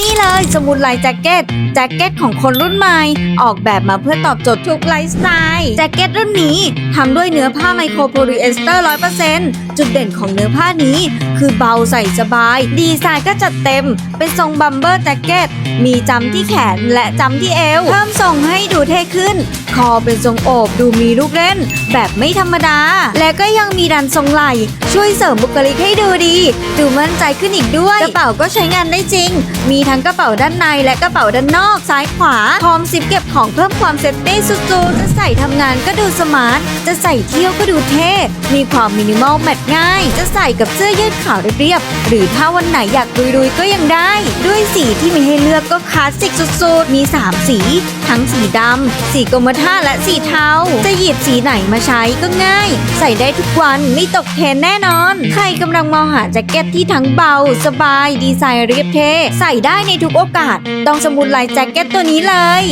นี่เลยสมุดลายแจ็คเก็ตแจ็คเก็ตของคนรุ่นใหม่ ออกแบบมาเพื่อตอบโจทย์ทุกไลฟ์สไตล์แจ็คเก็ตรุ่นนี้ทำด้วยเนื้อผ้าไมโครโพลีเอสเตอร์ร้อยเปอร์เซ็นต์จุดเด่นของเนื้อผ้านี้ คือเบาใส่สบาย ดีไซน์ก็จัดเต็ม เป็นทรงบัมเบอร์แจ็คเก็ตมีจำที่แขนและจำที่เอวเพิ่มทรงให้ดูเท่ขึ้น คอเป็นทรงโอบดูมีลูกเล่น แบบไม่ธรรมดา และก็ยังมีดันทรงไหล ช่วยเสริมบุคลิกให้ดูดี ดูมั่นใจขึ้นอีกด้วย กระเป๋าก็ใช้งานได้จริง มีทั้งกระเป๋าด้านในและกระเป๋าด้านนอกซ้ายขวา พร้อมซิปเก็บของเพิ่มความเซฟตี้สุดๆจะใส่ทำงานก็ดูสมาร์ท จะใส่เที่ยวก็ดูเท่ มีความมินิมอลแมทง่าย จะใส่กับเสื้อยืดขาวเรียบๆหรือถ้าวันไหนอยากดุยๆก็ยังได้ สีที่มีให้เลือกก็คลาสสิกสุดๆ มี 3 สี ทั้งสีดำ สีกรมท่าและสีเทา จะหยิบสีไหนมาใช้ก็ง่าย ใส่ได้ทุกวันไม่ตกเทรนแน่นอน ใครกำลังมองหาแจ็คเก็ตที่ทั้งเบา สบาย ดีไซน์เรียบเท่ ใส่ได้ในทุกโอกาส ต้องสมุดลายแจ็คเก็ตตัวนี้เลย